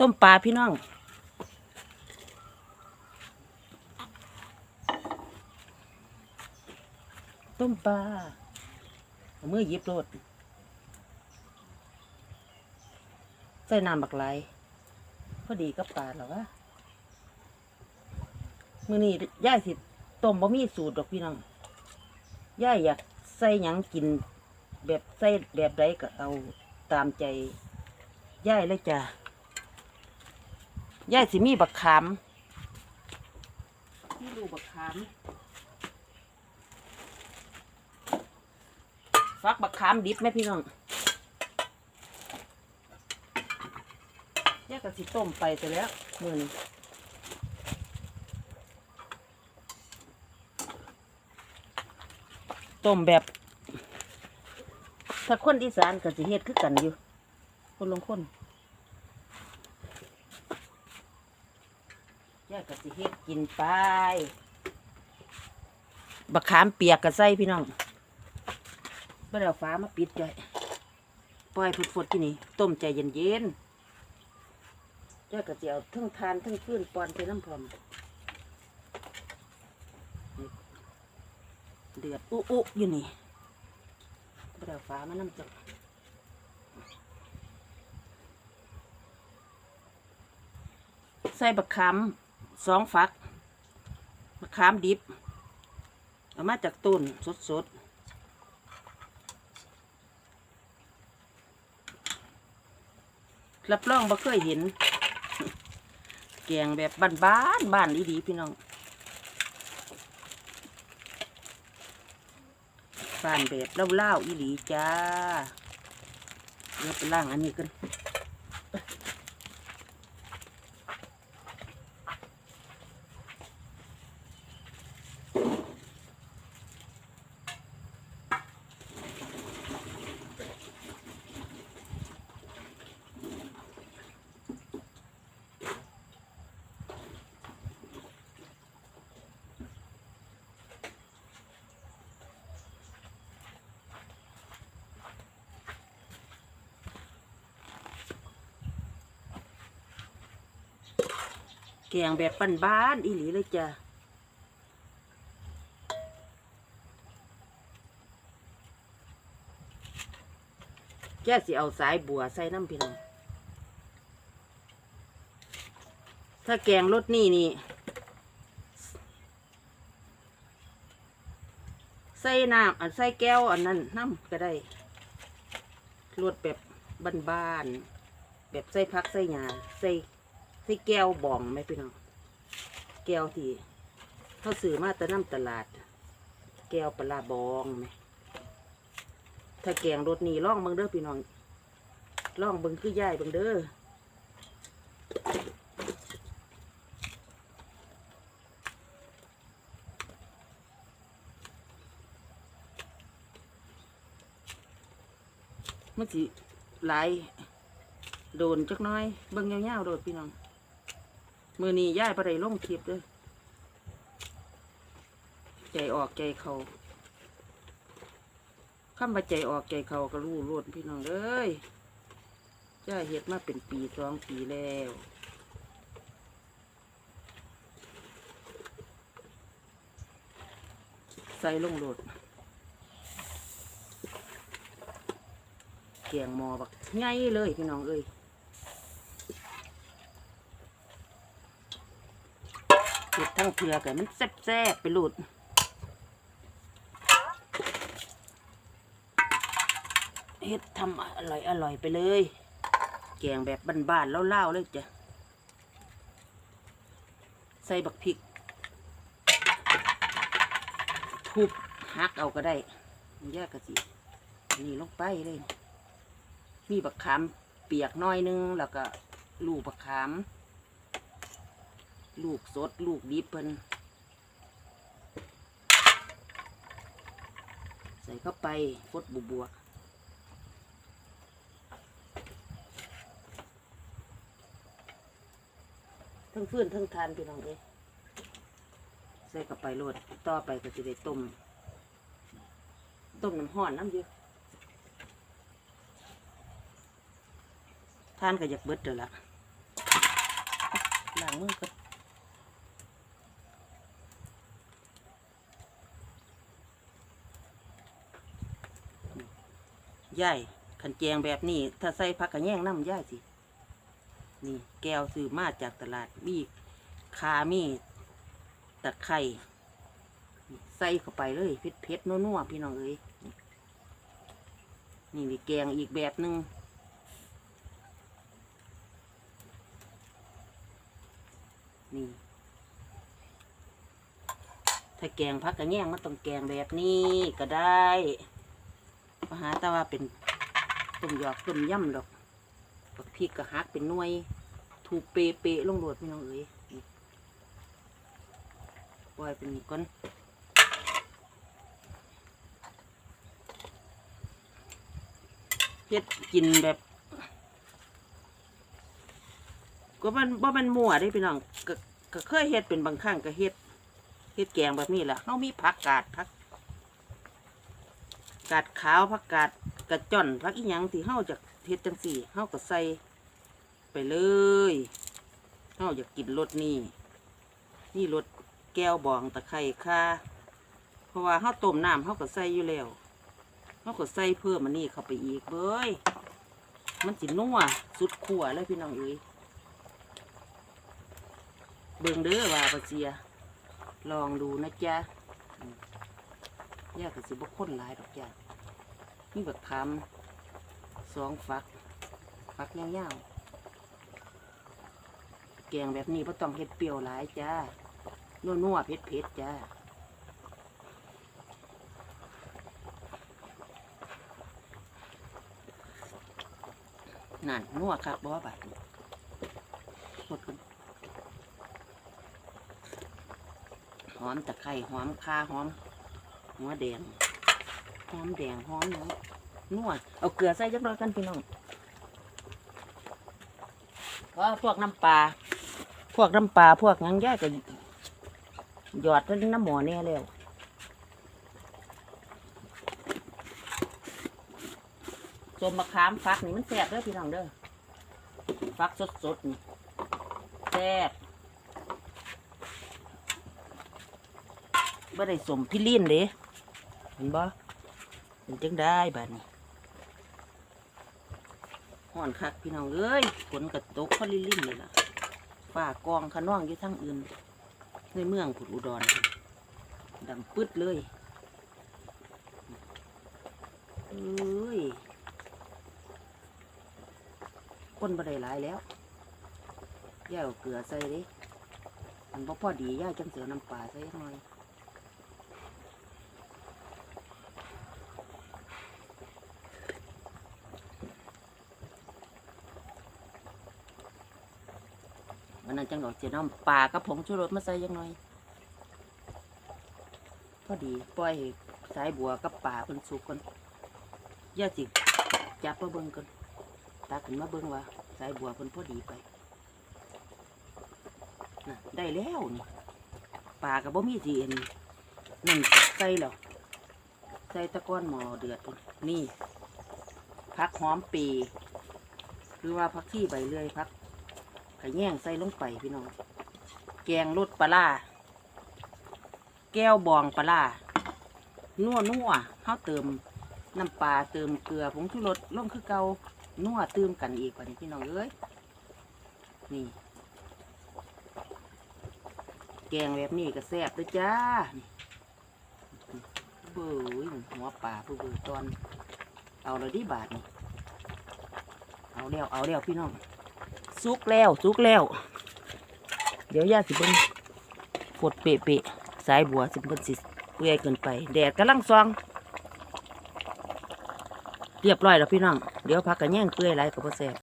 ต้มปลาพี่น้อง ต้มปลาเามื่อยิบโลดใส่น้ำบักไหลายพอดีกับปลาหรอวะมือนี้ย่ายสิต้มบะมี่สูตรดอกพี่น้องย่ายอยากใส่หยังกิน แบบใส่แบบใดก็เอาตามใจย่ายเลยจ้ะ ย่ายสิมีบักขามนี่ดูบักขามฟักบักขามดิบไหมพี่น้องแยกกับสิต้มไปแต่แล้วมือนี้ต้มแบบ ถ้าคนอีสานก็สิเฮ็ดคือกันอยู่ คนลงคน แยกกับสิเฮ็ดกินไปบักขามเปียกกับใส่พี่น้องก็เดี๋ยวฟ้ามาปิดจ้อยปล่อยฝุดๆที่นี่ต้มใจเย็นๆจ้อยก็จะเอาทั้งทานทั้งฟื้นปอนไปน้ำพร้อมนี่เดือดอุอุอยู่นี่ก็เดี๋ยวฟ้ามาน้ำจังใส่บักขาม สองฝักบักขามดิบเอามาจากต้นสดๆรับรองบ่เคยเห็น แกงแบบบ้านบ้านๆบ้านดีๆพี่น้องบ้านแบบเล่าๆอีหลีจ้าเดี๋ยวไปล่างอันนี้กัน กงแบบบ้านๆอีหลีเลยจ้าแก่สิเอาสายบัวใส่น้ำพี่น้องถ้าแกงรสนี่นี่ ใส่น้ำอันใส่แก้วอันนั้นน้ำก็ได้รสแบบบ้านๆแบบใส่พักใส่หยาใส่ ใส่แก้วบองไหมพี่น้อง แก้วที่เขาซื้อมาแต่น้ำตลาด แก้วปลาบองไหมถ้าแกงรสนี่ล่องเบิงเด้อพี่น้องล่องเบิงคือย่ายเบิงเด้อมันสิหลายโดนจักน้อย เบิ่งยาวๆโดดพี่น้อง มือนี้ย่ายประไดลงคลิปด้อใจออกใจเขาคำว่าใจออกใจเขาก็รู้รวดพี่น้องเอ้ยย่ายเฮ็ดมาเป็นปีสองปีแล้วใส่ลงโหลดเกียงมอบักไงเลยพี่น้องเอ้ยเก็บ ทั้งเผือกไก่มันแซ่บๆไปหลุดเฮ็ดทำอร่อยอร่อยไปเลย แกงแบบบ้านๆเล่าๆเลยจ้ะ ใส่บักพริก ทุบหักเอาก็ได้แยกกะสินี่ลงไปเลย มีบักขามเปียกน้อยนึง แล้วก็ลูกบักขาม ลูกสดลูกดิบเพิ่นใส่เข้าไปฟดบวบวทั้งฟื้นทั้งทานพี่น้องเอ้ยใส่เข้าไปโรดต่อไปก็จะได้ต้ม ต้มน้ำห้อนน้ำเยอะทานก็อยากเบิดเด้อละางมือก็ ย่ายขันแจงแบบนี้ ถ้าใส่ผักกระแยงน้ำย่ายสิ นี่แก้วซื้อมาจากตลาดมีคามีตะไคร่ใส่เข้าไปเลยเผ็ดเผ็ดนัวๆพี่น้องเอ้ยนี่นี่แกงอีกแบบหนึ่งนี่ถ้าแกงพักกระแยงมันต้องแกงแบบนี้ก็ได้ หาแต่ว่าเป็นต้มยอกต้มย่ำดอกบักพริกกระหักเป็นหน่วย ถูเปเปลงโหลดพี่น้องเอ้ยปล่อยเป็นนี่ก่อนเฮ็ดกินแบบก็มันบ่มันมั่วได้พี่น้องก็ก็เคยเฮ็ดเป็นบางครั้งก็เฮ็ดเฮ็ดแกงแบบนี้แหละเฮามีผักกาดผัก กาดขาวผักกาดกระจ่อนผักอีหยังที่เฮาจะเฮ็ดจังซี่เฮาก็ใส่ไปเลยเฮาอยากกินรสนี่นี่รสแก้วบองตะไคร้ข่าเพราะว่าเฮาต้มน้ำเฮาก็ใส่อยู่แล้วเฮาก็ใส่เพิ่มอันนี้เข้าไปอีกเบ้ยมันสินัวสุดขั้วเลยพี่น้องเอ้ยเบิ่งเด้อว่าปะเจีย ลองดูนะจ๊ะ ยาก็สิบ่คนหลายดอกจ้ะนี่แบบคำสองฝักฝักยาวๆแกงแบบนี้บ่ต้องเฮ็ดเปรี้ยวหลายจ้านัวๆเผ็ดๆจ้านั่นนัวคักบ่บาดหมดกันหอมตะไคร้หอมข่าหอม หัวแดงหอมแดงหอมหยังนวด เอาเกลือใส่จักหน่อยกันพี่น้องเพราพวกน้ำปลาพวกน้ำปลาพวกหยังย่ายก็หยอดนน้ำหมอเนี่ยแล้วส้มมะขามฟักนี่มันแซ่บเด้อพี่น้องเด้อฟักสดๆนี่แซ่บบ่ได้สมพี่ลิ้นเด้ เห็นบ่เป็นจังได้บัดนี้ห่อนคักพี่น้องเอ้ยฝนกระตกพอลิลิ่นเลยล่ะฝ่ากองขน้องอยู่ทั้งอื่น ในเมืองผุดอุดรดังปึดเลยเอ้ยคนบ่ได้หลายแล้วย่าเอาเกลือใส่เด้มันบ่พอดีย่าจังเสือน้ำปลาใส่หน่อย มันนั้นจังดอกเจีน้ำปลากับผงชูรสมาใส่ยังหน่อยพอดีปล่อยใสายบัวกับปลาเพิ่นสุกกันย่าสิจับมาเบิ่งกันตาขึ้นมาเบิ่งว่าสายบัวเพิ่นพอดีไปน่ะได้แล้วนี่ปลากับบ่มีสีเอ็นนั่นใส่แล้วใส่ตะก้อนหมอเดือดนนี่พักหอมปี หรือว่าพักที่ใบเลื่อยพัก ขะแย่งใส่ลงไปพี่น้อง แกงรสปลาร้าแก้วบองปลาร้านัวนัวเฮาเติมน้ำปลาเติมเกลือผงชูรสลงคือเกานัวเติมกันอีกกว่านี้พี่น้องเอ้ย นี่ แกงแบบนี้ก็แซ่บเลยจ้าเบื่อหัวปลาเบื่อตอน เอาเลยดิบาทนี่เอาแล้วเอาแล้วพี่น้อง สุกแล้วสุกแล้ว เดี๋ยวย่าสิเบิ่งฝดเปะเปะๆสายบัวสิเบิ่งสิเปื่อยเกินไป แดดกำลังซอง เรียบร้อยแล้วพี่น้อง เดี๋ยวพักกันแย่งเปื่อยไรกับ่แซ่บ